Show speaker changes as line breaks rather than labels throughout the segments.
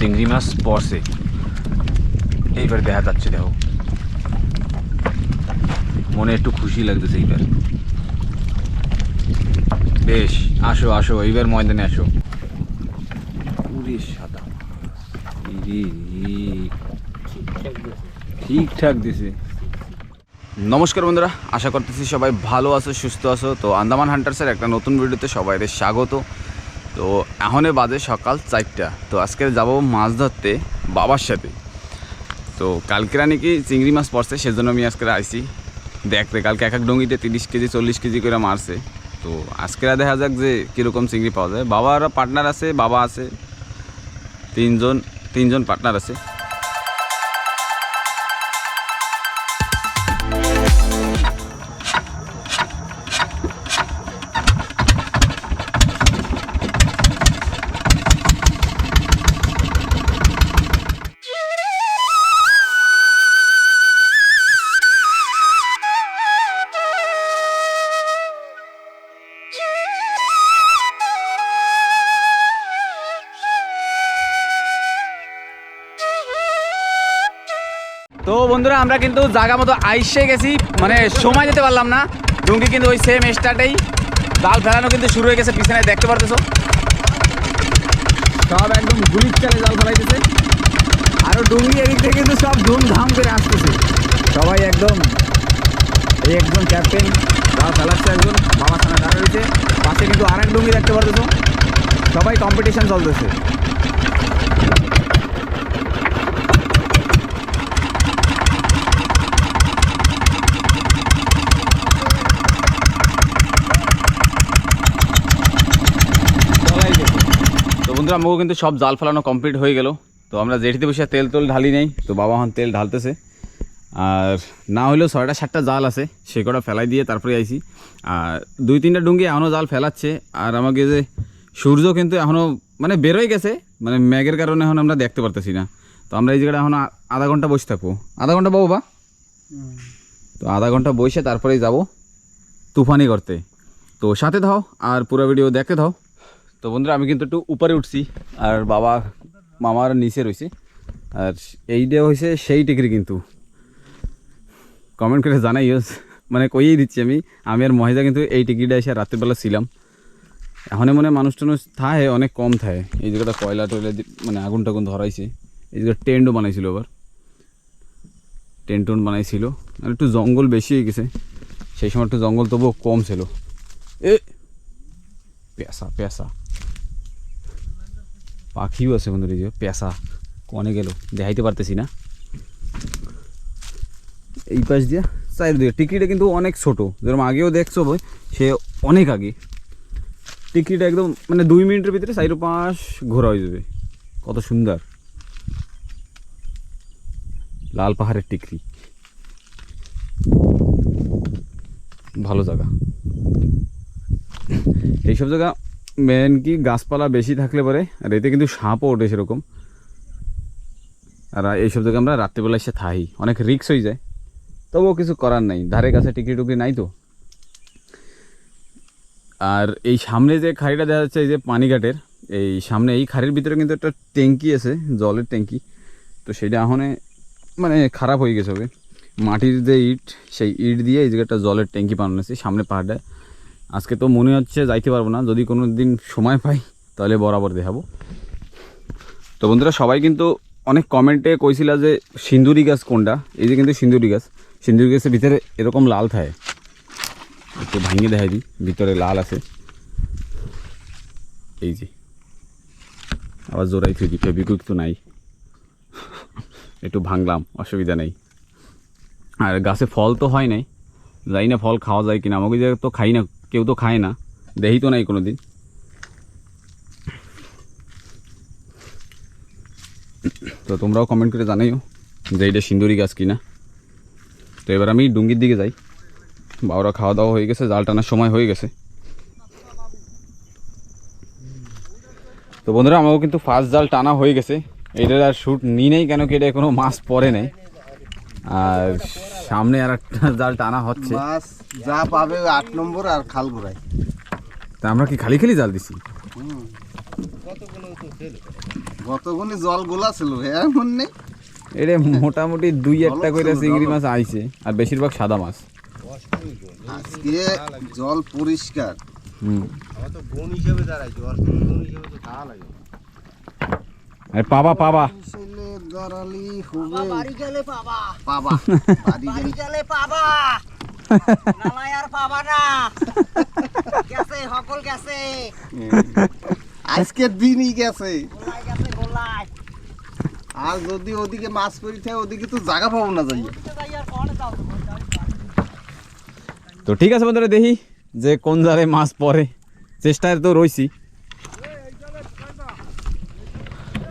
চিংড়ি মাছ পড়ছে। এইবার দেখা যাচ্ছে, দেখো। মনে একটু খুশি লাগতেছে এইবার। বেশ, আসো আসো, এইবার ময়দানে আসো। ঠিকঠাক দিছে। নমস্কার বন্ধুরা, আশা করতেছি সবাই ভালো আছো, সুস্থ আছো। তো আন্দামান হান্টার্সের একটা নতুন ভিডিওতে সবাইদের স্বাগত। তো এখনে বাজে সকাল চারটা। তো আজকে যাব মাছ ধরতে বাবার সাথে। তো কালকেরা নাকি চিংড়ি মাছ পড়ছে, সেজন্য আমি আজকে আইসি দেখতে কালকে এক এক ডঙ্গিতে তিরিশ কেজি, চল্লিশ কেজি করে মারছে। তো আজকেরা দেখা যাক যে কীরকম চিংড়ি পাওয়া যায়। বাবার পার্টনার আছে, বাবা আছে। তিনজন তিনজন পার্টনার আছে। বন্ধুরা, আমরা কিন্তু জায়গা মতো আইসে গেছি। মানে সময় দিতে পারলাম না। ডুঙ্গি কিন্তু ওই সেম স্টার্টেই জাল ফেলানো কিন্তু শুরু হয়ে গেছে, পিছনে দেখতে পারতেছো। সব একদম গুলির চালে জাল ফেলাইতেছে। আরও ডুঙ্গি এদিক থেকে কিন্তু সব ধুমধাম করে আসতেছে। সবাই একদম, এই একজন ক্যাপ্টেন জাল ফেলাচ্ছে একজন, বাবা সামনে দাঁড়া রয়েছে পাশে কিন্তু আর এক ডুঙ্গি দেখতে পারতেছো। সবাই কম্পিটিশন চলতেছে চলাই গেছে তো বন্ধুরা, আমাকেও কিন্তু সব জাল ফেলানো কমপ্লিট হয়ে গেল। তো আমরা জেঠিতে বসে তেল তোল ঢালি নেই, তো বাবা এখন তেল ঢালতেছে। আর না হলেও ছয়টা, সাতটা জাল আছে, সে কটা ফেলাই দিয়ে তারপরে আইছি। আর দুই, তিনটা ডুঙ্গি এখনও জাল ফেলাচ্ছে। আর আমাকে যে সূর্য কিন্তু এখনও মানে বেরোয় গেছে মানে ম্যাগের কারণে এখন আমরা দেখতে পারতেছি না। তো আমরা এই জায়গাটা এখন আধা ঘণ্টা বসে থাকব। আধা ঘণ্টা বাবু বা? তো আধা ঘণ্টা বসে তারপরেই যাব তুফানি করতে। তো সাথে দাও আর পুরো ভিডিও দেখতে দাও তো বন্ধুরা, আমি কিন্তু একটু উপরে উঠছি আর বাবা মামার নিচে রয়েছে। আর এইটা হয়েছে সেই টিকরি কিন্তু। কমেন্ট করে জানাইও মানে কইয়েই দিচ্ছি আমি আমি আর মহিজা কিন্তু এই টিকিটটা এসে রাত্রিবেলা ছিলাম। এখন মনে মানুষ টানুষ থাহে অনেক কম থাহে এই জায়গাটা কয়লা টয়লা মানে আগুন টাগুন ধরাইছে। এই জায়গায় টেন্টও বানাইছিল আবার। Tent tent বানাইছিল। আর একটু জঙ্গল বেশি হয়ে গেছে। সেই সময় একটু জঙ্গল তবুও কম ছিল। এ পেঁচা পেঁচা। পাখিও আছে বন্ধুরা এই যে পেঁচা। কনে গেল দেখাইতে পারতেছি না। এই পাশ দিয়া চারিদিকে। টিকিটটা কিন্তু অনেক ছোট। যেরকম আগেও দেখছ বই, সে অনেক আগে। টিকিট একদম মানে দুই মিনিটের ভিতরে চাইরো পাঁচ ঘোরা হয়ে যাবে। কত সুন্দর। লাল পাহাড়ের টিকরি। ভালো জায়গা। এইসব জায়গা মেন কি গাছপালা বেশি থাকলে পরে আর এতে কিন্তু সাপও ওঠে সেরকম। আর এইসব জায়গায় আমরা রাত্রিবেলা এসে থাই, অনেক রিক্স হয়ে যায়। তবুও কিছু করার নাই, ধারে কাছে টুকি নাই তো। আর এই সামনে যে খাড়িটা দেখা যাচ্ছে, এই যে পানিঘাটের এই সামনে এই খাড়ির ভিতরে কিন্তু একটা ট্যাঙ্কি আছে, জলের ট্যাঙ্কি। তো সেটা এখনে মানে খারাপ হয়ে গেছে হবে মাটির যে ইট, সেই ইট দিয়ে এই জায়গাটা জলের ট্যাঙ্কি বানানো আছে সামনে পাহাড়টায় আজকে তো মনে হচ্ছে যাইতে পারব না। যদি কোনো দিন সময় পাই, তাহলে বরাবর দেখাবো। তো বন্ধুরা, সবাই কিন্তু অনেক কমেন্টে কইছিল যে সিন্দুরি গাছ কোনটা? এই যে কিন্তু সিন্দুরি গাছ। সিন্দুরি গাছের ভিতরে এরকম লাল থাকে। একটু ভাঙিয়ে দেখাই দিই। ভিতরে লাল আছে। এই যে। আবার জোড়াই থুই ফেবিকুইক তো নাই। একটু ভাঙলাম, অসুবিধা নেই। আর গাছে ফল তো হয় নাই। যাই না ফল খাওয়া যায় কিনা। আমাকে যে তো খাই না কেউ তো খায় না দেহি তো নাই কোনো দিন তো তোমরাও কমেন্ট করে জানাইও যে এইটা সিন্দুরি গাছ কিনা। তো এবার আমি ডুঙ্গির দিকে যাই। বাবারা খাওয়া দাওয়া হয়ে গেছে, জাল টানার সময় হয়ে গেছে। তো বন্ধুরা আমাকেও কিন্তু ফার্স্ট জাল টানা হয়ে গেছে। এটার আর শ্যুট নিই নেই কেন কি এটা কোনো মাছ পরে নেই। আর সামনে আর একটা জাল টানা হচ্ছে।
মাছ যা পাবে আট নম্বর আর খাল ঘুরাই
তা আমরা কি খালি খালি জাল দিছি?
কতগুলি জল গোলা ছিল এমন নেই।
এটা মোটামুটি দুই একটা করে চিংড়ি মাছ আইছে আর বেশিরভাগ সাদা মাছ।
আজকে জল পরিষ্কার।
হুম।
আমার তো বোন হিসেবে দাঁড়াইছে হিসেবে তো লাগে।
আর পাবা পাবা।
ছেলে দাঁড়ালি হবে
বাড়ি গেলে পাবা।
পাবা। বাড়ি গেলে
পাবা। নালাই আর পাবা না। গেছে সকল গেছে।
আজকের দিনই গেছে।
গোলাই গেছে গোলাই
আর যদি ওদিকে মাছ পরি থাকে ওদিকে তো জায়গা পাবো না যাই।
তো
ঠিক আছে বন্ধুরা দেখি যে কোন জালে মাছ পড়ে। চেষ্টায় তো রইছি।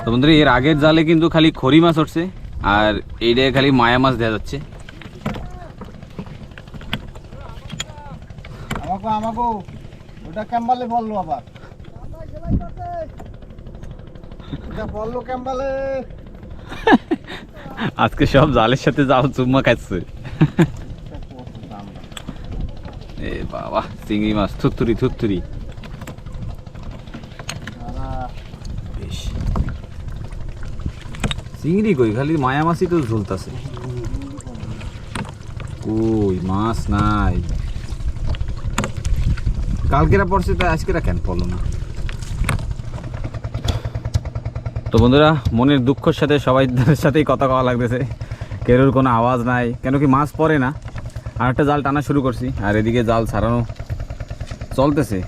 তো বন্ধুরা এর আগের জালে কিন্তু খালি খড়ি মাছ উঠছে আর এইটায় খালি মায়া মাছ দেওয়া যাচ্ছে।
আমাকে ওটা ক্যাম্বালে বলল আবার। বলল ক্যাম্বালে।
আজকে সব জালের সাথে জাল চুম্মা খাচ্ছে। এ বাবা চিংড়ি মাছ থুত্তুরি থুত্তুরি বেশ চিংড়ি কই? খালি মায়া মাছই তো ঝুলতাছে। কই, মাছ নাই। কালকেরা পড়ছে তো আজকেরা কেন পড়ল না? তো বন্ধুরা, মনের দুঃখের সাথে সবাই সাথেই কথা কওয়া লাগতেছে। কেরোর কোনো আওয়াজ নাই। কেন কি মাছ পড়ে না? আর একটা জাল টানা শুরু করছি, আর এদিকে জাল ছাড়ানো চলতেছে।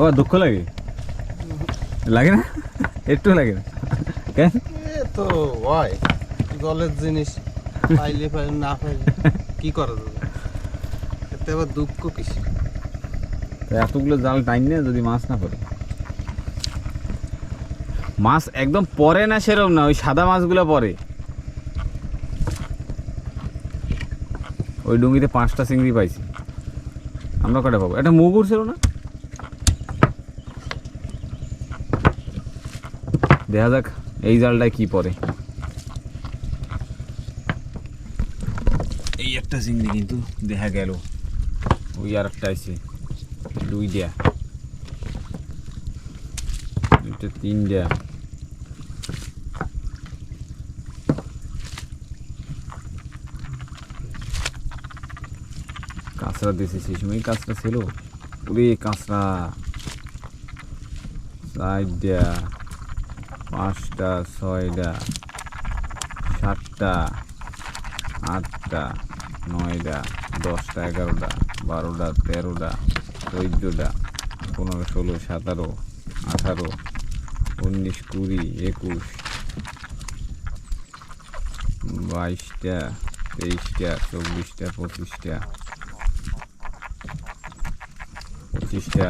ও, দুঃখ লাগে? লাগে না? একটু লাগে। না
এ তো হয় জলের জিনিস পাইলে পাইলে না পাইলে কি করা যাবে? এতে আবার দুঃখ কিসে
এতগুলো জাল টাইম নেই যদি মাছ না পড়ে? মাছ একদম পরে না সেরকম না ওই সাদা মাছগুলো পরে। ওই ডুঙ্গিতে পাঁচটা চিংড়ি পাইছি। আমরা কটা পাবো? একটা মুগুর ছিল না? দেখা যাক। এই জালটায় কি পড়ে এই একটা চিংড়ি কিন্তু দেখা গেল। ওই আর একটা আছে দুইটা দুইটা তিনটা কাঁচরা দিয়েছে সেই সময় কাঁচরা ছিল। ওরে কাঁচরা। চারটা পাঁচটা, ছয়টা, সাতটা, আটটা, নয়টা, দশটা, এগারোটা, বারোটা, তেরোটা, চোদ্দোটা, পনেরো, ষোলো, সতেরো, আঠারো, উনিশ, কুড়ি, একুশ, বাইশটা, তেইশটা, চব্বিশটা, পঁচিশটা পঁচিশটা,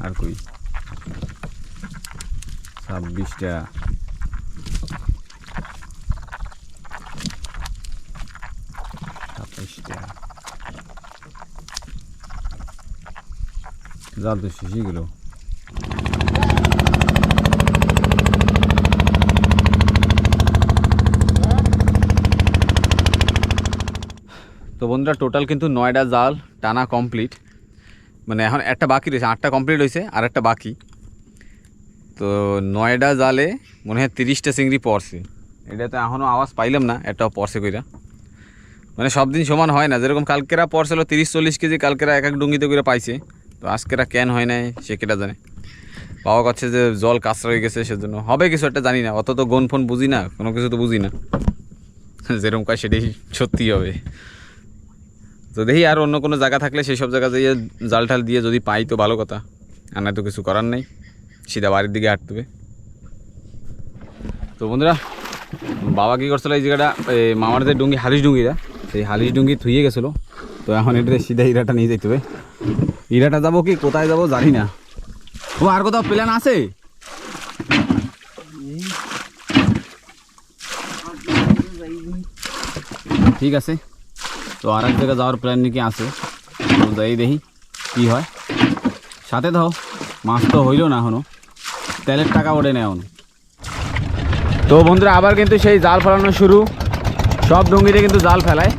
আর কই? ছাব্বিশটা। জাল তো তো বন্ধুরা টোটাল কিন্তু নয়টা জাল টানা কমপ্লিট মানে এখন একটা বাকি রয়েছে, আটটা কমপ্লিট হয়েছে আর একটা বাকি। তো নয়ডা জালে মনে হয় তিরিশটা চিংড়ি পড়ছে। এটা তো এখনও আওয়াজ পাইলাম না একটাও পড়ছে কইরা। মানে সব দিন সমান হয় না, যেরকম কালকেরা পড়ছিল তিরিশ চল্লিশ কেজি, কালকেরা এক এক ডুঙ্গিতে করে পাইছে। তো আজকেরা কেন হয় নাই, সে কেটা জানে। বাবা কাছে যে জল কাঁচরা হয়ে গেছে, সেজন্য হবে কিছু একটা, জানি না। অত তো গন ফোন বুঝি না, কোনো কিছু তো বুঝি না। যেরকম কয় সেটাই সত্যি হবে। তো দেখি আর অন্য কোনো জায়গা থাকলে সেই সব জায়গা দিয়ে জাল ঠাল দিয়ে যদি পাই তো ভালো কথা। আর তো কিছু করার নেই। সিধা বাড়ির দিকে হাঁটতে তো বন্ধুরা, বাবা কী করছিল এই জায়গাটা? এই যে ডুঙ্গি, হালিশ ডুঙ্গিটা, সেই হালিশ ডুঙ্গি থুয়ে গেছিল। তো এখন এটা সিধা ইরাটা নিয়ে যেতে হবে। ইরাটা যাব কি, কোথায় যাব জানি না। ও, আর কোথাও প্ল্যান আছে? ঠিক আছে। তো আর এক জায়গায় যাওয়ার প্ল্যান নাকি আছে। যাই দেখি, কি হয়। সাথে দাও মাছ তো হইল না এখনও। তেলের টাকা ওড়ে নেওন তো বন্ধুরা, আবার কিন্তু সেই জাল ফেলানো শুরু। সব ডুঙ্গিতে কিন্তু জাল ফেলায়।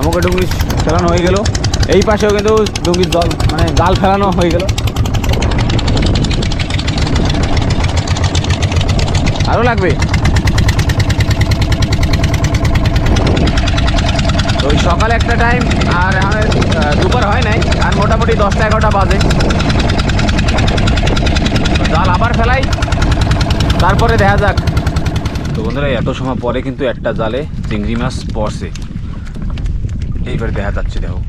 আমাকে ডুঙ্গি ফেলানো হয়ে গেল। এই পাশেও কিন্তু ডুঙ্গির জল মানে জাল ফেলানো হয়ে গেল। আরও লাগবে? ওই সকালে একটা টাইম আর দুপুর হয় নাই। আর মোটামুটি দশটা এগারোটা বাজে। জাল আবার ফেলাই। তারপরে দেখা যাক। তো বন্ধুরা, এত সময় পরে কিন্তু একটা জালে চিংড়ি মাছ পড়ছে। এইবার দেখা যাচ্ছে, দেখো।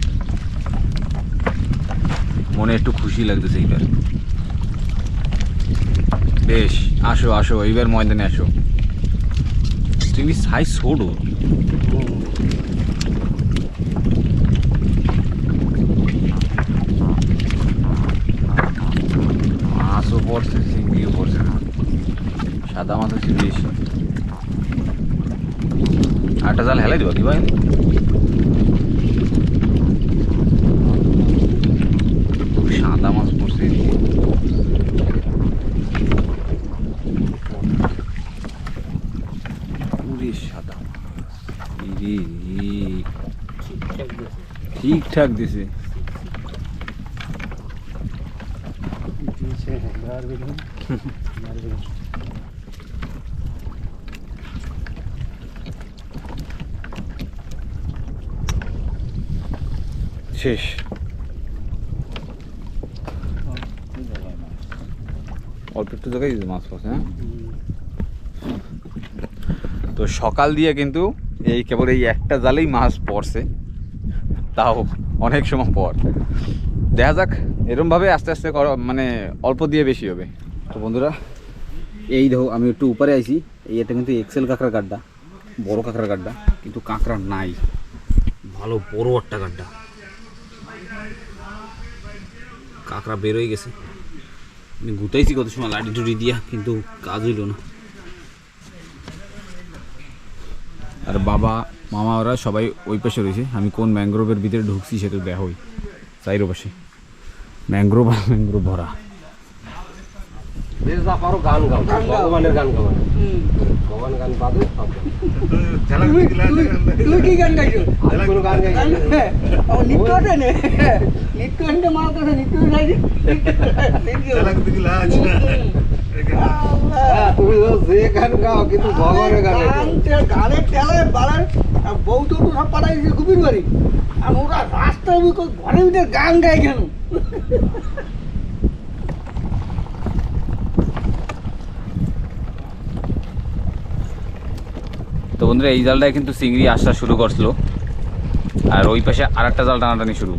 মনে একটু খুশি লাগতেছে এইবার। বেশ, আসো আসো, এইবার ময়দানে আসো। চিংড়ি সাইজ ছোট। মাছও পড়ছে, চিংড়িও পড়ছে না। সাদা মাছ হচ্ছে বেশি। আটটা জাল হেলাই দিব কি ভাই? সাদা মাছ পড়ছে। সাদা ঠিকঠাক দিছে। শেষ। অল্প একটু জায়গায় মাছ পাচ্ছে হ্যাঁ? তো সকাল দিয়ে কিন্তু এই কেবল এই একটা জালেই মাছ পড়ছে। তাও অনেক সময় পর। দেখা যাক এরমভাবে আস্তে আস্তে মানে অল্প দিয়ে বেশি হবে। তো বন্ধুরা, এই দেখো, আমি একটু উপরে আইছি। এই এটা কিন্তু এক্সেল কাঁকড়ার গাড্ডা, বড় কাঁকড়ার গাড্ডা, কিন্তু কাঁকড়া নাই। ভালো বড় একটা গাড্ডা। কাঁকড়া বেরোয় গেছে। আমি গুটাইছি কত সময়, লাঠি টুটি দিয়া, কিন্তু কাজ হইল না। আর বাবা, মামা, ওরা সবাই ওই পাশে রয়েছে। আমি কোন ম্যাংগ্রোভের ভিতরে ঢুকছি সেটা দেখা হই চাইরো পাশে। ম্যাংগ্রোভ আর ম্যাংগ্রোভ ভরা।
গান গাও ভগবানের গান গাও। ভগবান গান বাদে
তুই কি গান গাইছো
কোনো গান
নে। নিত্য আনতে নিত্য গাইছি।
হ্যাঁ, তুমি তো যে গান গাও কিন্তু ভগবানের গান গাইতে হবে।
গানের তেলে বালার বউ তো সব পাঠাই দিয়েছে গুপির বাড়ি আর ওরা ভিতর ভিতরে গান গাই কেন?
তো বন্ধুরা, এই জালটায় কিন্তু চিংড়ি আসা শুরু করছিল। আর ওই পাশে আর একটা জাল টানাটানি শুরু।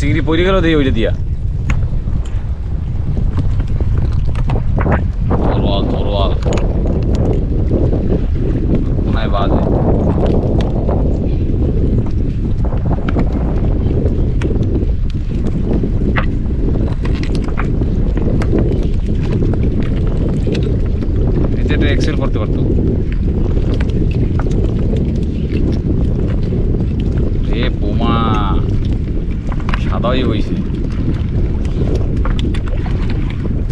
চিংড়ি পড়ে গেল দিয়ে ওইটা দিয়া তরোয়াল তরোয়াল কোনায় বাজে এটা এক্সেল করতে পারতো। রে বোমা, সাদাই হয়েছে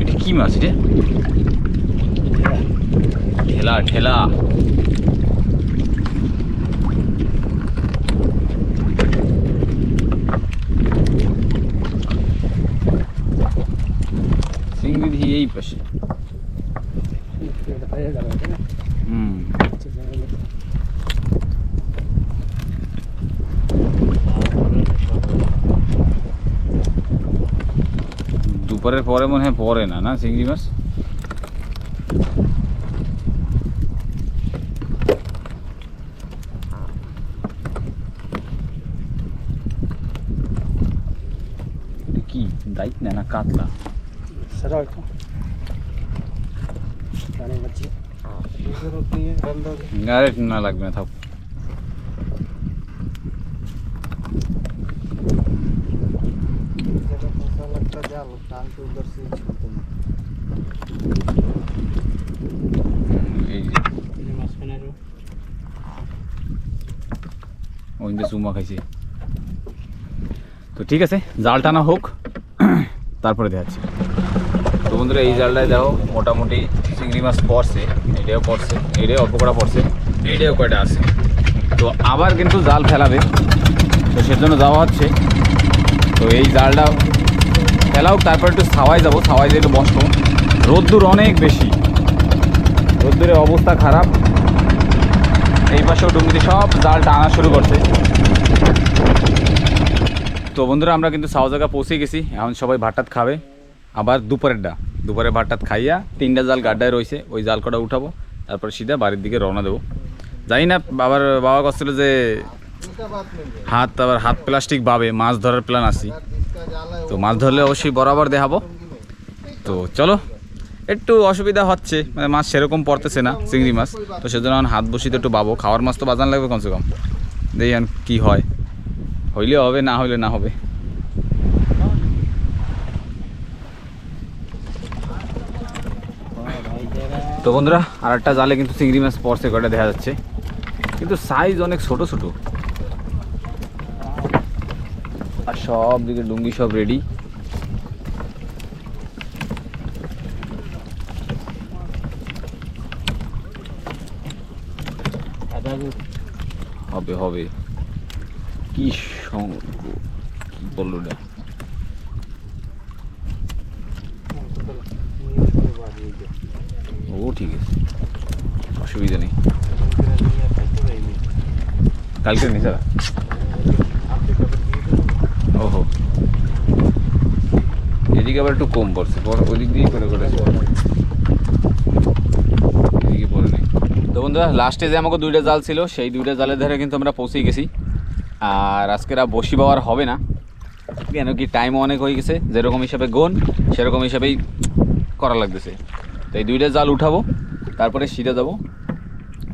এটা কি মাছ রে ঠেলা ঠেলা। এই পাশে হুম দুপুরের পরে না না চিংড়ি মাছ? কি দায়িত্ব না না কাতলা?
সেটা।
আরে না লাগবে না থাক
যেটা ফসল একটা জাল, টানতে উধার সিন ছুটতো না।
এই যে ওইটা চুমা খাইছে। তো ঠিক আছে জাল টানা হোক, তারপরে দেখাচ্ছি। তো বন্ধুরা, এই জালটায় দেখো, মোটামুটি চিংড়ি মাছ পড়ছে, এটাও পড়ছে, এটাও অল্প করা পড়ছে, এটাও কয়টা আছে। তো আবার কিন্তু জাল ফেলাবে, তো সেজন্য যাওয়া হচ্ছে। তো এই জালটা ফেলাও তারপর একটু ছাওয়াই যাব ছাওয়াই দিয়ে একটু বসবো। রোদ্দুর অনেক বেশি। রোদ্দুরের অবস্থা খারাপ। এই পাশেও ডুঙ্গিতে সব জাল টানা শুরু করছে। তো বন্ধুরা, আমরা কিন্তু সাও জায়গা পৌঁছে গেছি। এখন সবাই ভাতটাত খাবে। আবার দুপুরেরটা দুপুরে ভাতটাত খাইয়া তিনটা জাল গাড্ডায় রয়েছে ওই জাল কটা উঠাবো, তারপর সিধা বাড়ির দিকে রওনা দেবো। জানি না, বাবার বাবা করছিল যে হাত, আবার হাত প্লাস্টিক পাবে মাছ ধরার প্ল্যান আসি তো মাছ ধরলে অবশ্যই বরাবর দেখাবো। তো চলো একটু অসুবিধা হচ্ছে মানে মাছ সেরকম পড়তেছে না, চিংড়ি মাছ। তো সেজন্য এখন হাত বসিতে একটু পাবো খাওয়ার মাছ তো বাজান লাগবে কমসে কম। দেখি এখন কী হয়। হইলে হবে, না হইলে না হবে। তো বন্ধুরা আর একটা জালে কিন্তু চিংড়ি মাছ পড়ছে কটা দেখা যাচ্ছে। কিন্তু সাইজ অনেক ছোট ছোট। আর সব দিকে ডুঙ্গি সব রেডি হবে হবে। কি সঙ্গ? কি বলল এটা ও, ঠিক আছে। অসুবিধা নেই। কালকে নি স্যার ওহো। এদিকে আবার একটু কম পড়ছে পর- ওদিক দিয়েই করে করে এদিকে পড়ে নেই তো বন্ধুরা লাস্টে যে আমাকে দুইটা জাল ছিল সেই দুইটা জালের ধারে কিন্তু আমরা পৌঁছে গেছি। আর আজকের আর বসি পাওয়ার হবে না। কেন কি টাইমও অনেক হয়ে গেছে যেরকম হিসাবে গোন সেরকম হিসাবেই করা লাগতেছে। তো এই দুইটা জাল উঠাবো তারপরে সিধে যাব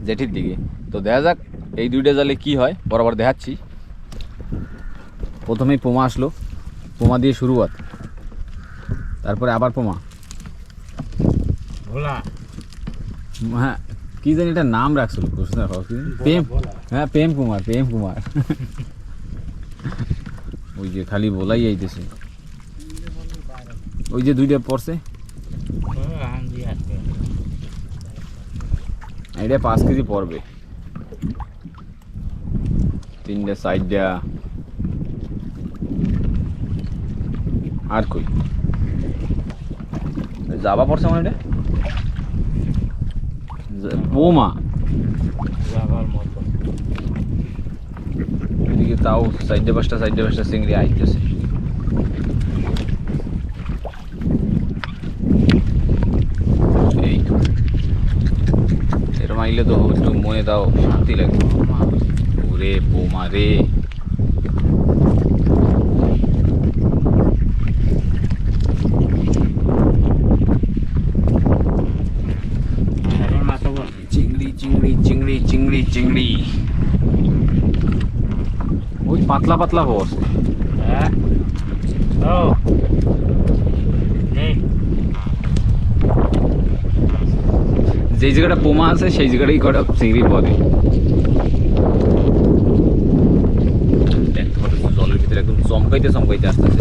জেঠির দিকে। তো দেখা যাক এই দুইটা জালে কি হয় বরাবর দেখাচ্ছি। প্রথমেই পোমা আসলো। পোমা দিয়ে শুরুয়াত। তারপরে আবার পোমা।
ভোলা।
হ্যাঁ কি জানি এটা নাম রাখছিল প্রশ্ন প্রেম হ্যাঁ প্রেম কুমার প্রেম কুমার। ওই যে খালি বলাই আইতেছে ওই যে দুইটা পড়ছে। এটা পাঁচ কেজি পড়বে। তিনটা সাইডটা আর কই? যাবা পড়ছে আমার এটা? যা- বোমা এদিকে তাও সাইডে পাঁচটা সাইডে পাঁচটা চিংড়ি আইতেছে। এই। তো এরম আইলে তো একটু মনে তাও শান্তি লাগে ওরে বোমা রে চিংড়ি চিংড়ি চিংড়ি চিংড়ি চিংড়ি পাতলা পাতলা বস যেই জায়গাটা পোমা আছে, সেই জায়গাটাই কটা চিংড়ি পাবে জলের ভিতরে একদম চমকাইতে চমকাইতে আসতেছে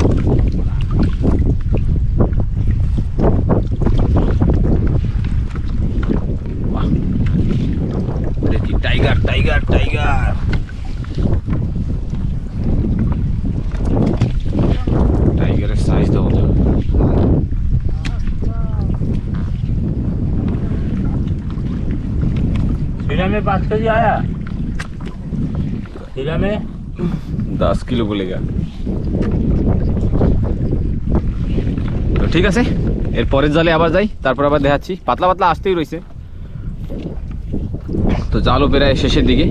বাহ দেখি টাইগার টাইগার টাইগার টাইগারের সাইজ তো হতো
हिरा में पाँच के जी आया हिरा में
দশ কিলো বলেগা তো ঠিক আছে এর পরের জালে আবার যাই তারপর আবার দেখাচ্ছি পাতলা পাতলা আসতেই রয়েছে তো জালও প্রায় শেষের দিকে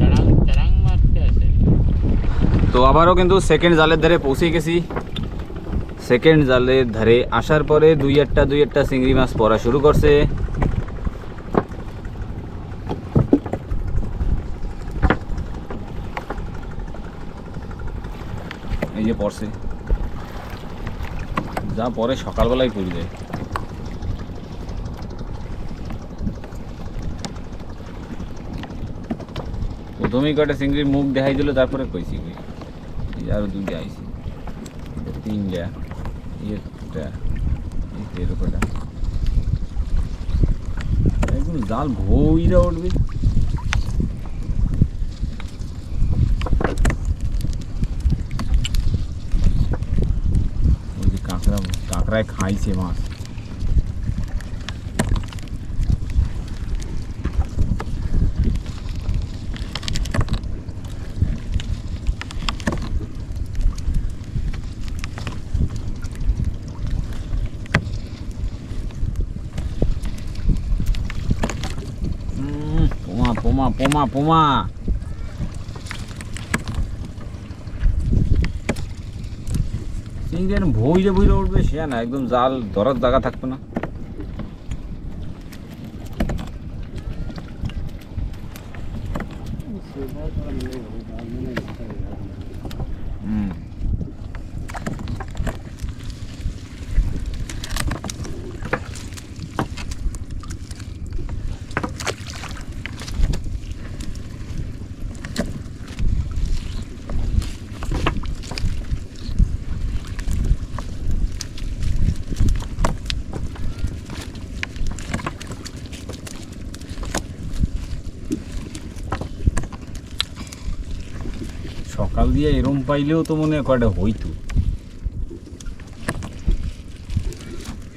चरंग चरंग मारते ऐसे
তো আবারও কিন্তু সেকেন্ড জালের ধারে পৌঁছে গেছি সেকেন্ড জালের ধারে আসার পরে দুই একটা দুই একটা চিংড়ি মাছ পড়া শুরু করছে। এই যে পড়ছে। যা পরে সকালবেলায় পড়ে যায়। প্রথমেই কটা চিংড়ির মুখ দেখাই দিল, তারপরে কইছি আরও দুইটা আইছে। এটা তিনটা। ইয়ে একটা। এই তো একদম জাল ভইরা উঠবে। ওই কাঁকড়া কাঁকড়ায় খাইছে মাছ। পোমা পোমা পোমা চিংড়ি ভইরে ভইরে উঠবে, সে না, একদম জাল ধরার জায়গা থাকতো না। সকাল দিয়ে এরম পাইলেও তো মনে হয় কয়টা হইতো।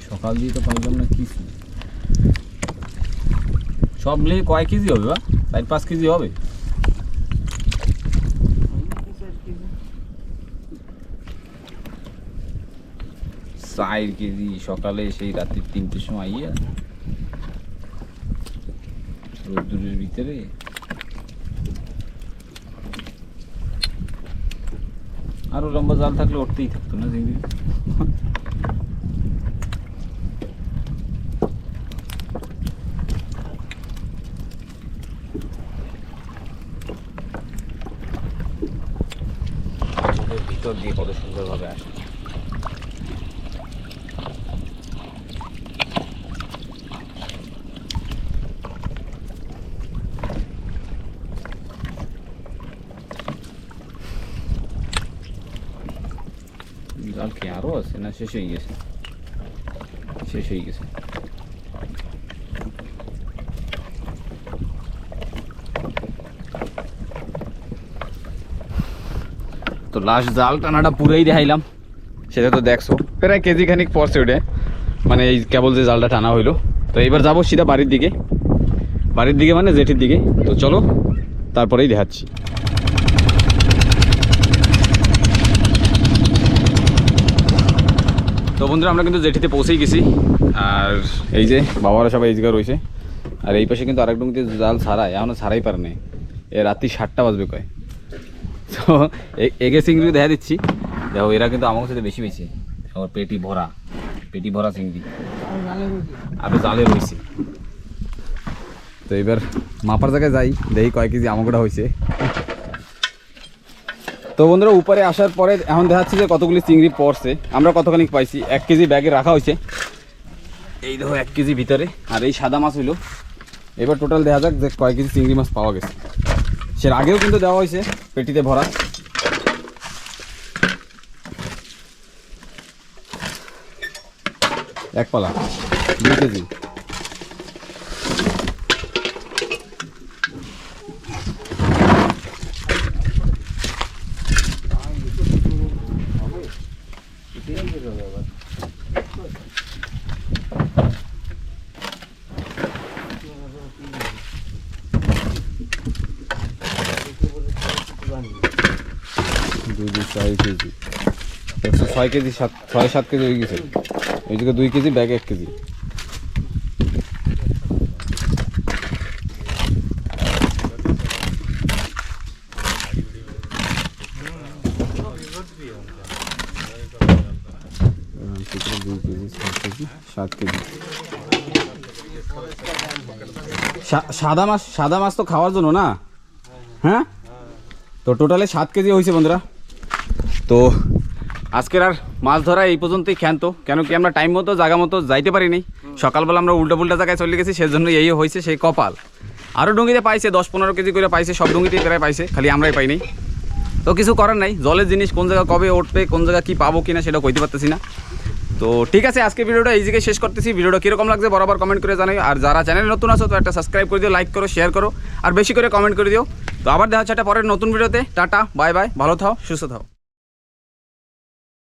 সকাল দিয়ে তো পাইলাম না কিছু। সব মিলিয়ে কয় কেজি হবে বা? চার পাঁচ কেজি হবে? চার কেজি সকালে সেই রাত্রির তিনটের সময় আইয়া রোদ্দুরের ভিতরে লম্বা জাল থাকলে উঠতেই থাকতো না জিঙ্গি ভিতর দিয়ে কত সুন্দরভাবে আসে জাল কি আরও আছে না শেষ হয়ে গেছে শেষ হয়ে গেছে তো লাস্ট জাল টানাটা পুরাই দেখাইলাম সেটা তো দেখছ প্রায় কেজি খানিক পড়ছে ওটা মানে এই কেবল যে জালটা টানা হইল তো এবার যাব সিধা বাড়ির দিকে বাড়ির দিকে মানে জেঠির দিকে তো চলো তারপরেই দেখাচ্ছি তো বন্ধুরা, আমরা কিন্তু জেঠিতে পৌঁছেই গেছি। আর এই যে বাবারা সবাই এই জায়গায় রয়েছে। আর এই পাশে কিন্তু আরেক ডুঙ্গিতে জাল ছাড়ায় এখনও ছাড়াই পারে নাই। এ রাত্রি সাতটা বাজবে কয়। তো এগে চিংড়ি দেখা দিচ্ছি। দেখো, এরা কিন্তু আমার সাথে বেশি বেশি। আমার পেটি ভরা। পেটি ভরা চিংড়ি আর জালে রয়েছে। তো এবার মাপার জায়গায় যাই, দেখি কয় কেজি আমাকটা হয়েছে। তো বন্ধুরা, উপরে আসার পরে এখন দেখাচ্ছি যে কতগুলি চিংড়ি পড়ছে। আমরা কতখানি পাইছি? এক কেজি ব্যাগে রাখা হয়েছে। এই দেখো, এক কেজি ভিতরে। আর এই সাদা মাছ হইল। এবার টোটাল দেখা যাক যে কয় কেজি চিংড়ি মাছ পাওয়া গেছে। সে আগেও কিন্তু দেওয়া হয়েছে, পেটিতে ভরা। এক পালা, দুই কেজি দুই দুই চার কেজি একশো ছয় কেজি সাত, ছয় সাত কেজি হয়ে গেছে। ওই দিকে দুই কেজি, ব্যাগ এক কেজি। সাত কেজি। সাদা মাছ সাদা মাছ তো খাওয়ার জন্য না? হ্যাঁ? তো টোটালে সাত কেজি হয়েছে বন্ধুরা। তো আজকের আর মাছ ধরা এই পর্যন্তই ক্ষান্ত। কেন কি আমরা টাইম মতো জায়গা মতো যাইতে পারিনি। সকালবেলা আমরা উল্টা পুল্টা জায়গায় চলে গেছি সেজন্য এই হয়েছে সেই কপাল। আরও ডুঙ্গিতে পাইছে, দশ পনেরো কেজি করে পাইছে, সব ডুঙ্গিতেই প্রায় পাইছে, খালি আমরাই পাইনি। তো কিছু করার নাই, জলের জিনিস কোন জায়গা কবে উঠবে, কোন জায়গা কী পাবো কিনা সেটা কইতে পারতেছি না। তো ঠিক আছে, আজকে ভিডিওটা এই জায়গায় শেষ করতেছি। ভিডিওটা কীরকম লাগছে বরাবর কমেন্ট করে জানাই। আর যারা চ্যানেল নতুন আছো, তো একটা সাবস্ক্রাইব করে দিও লাইক করো শেয়ার করো। আর বেশি করে কমেন্ট করে দিও। তো আবার দেখা হচ্ছে একটা পরের নতুন ভিডিওতে। টাটা বাই বাই ভালো থাও, সুস্থ থাও।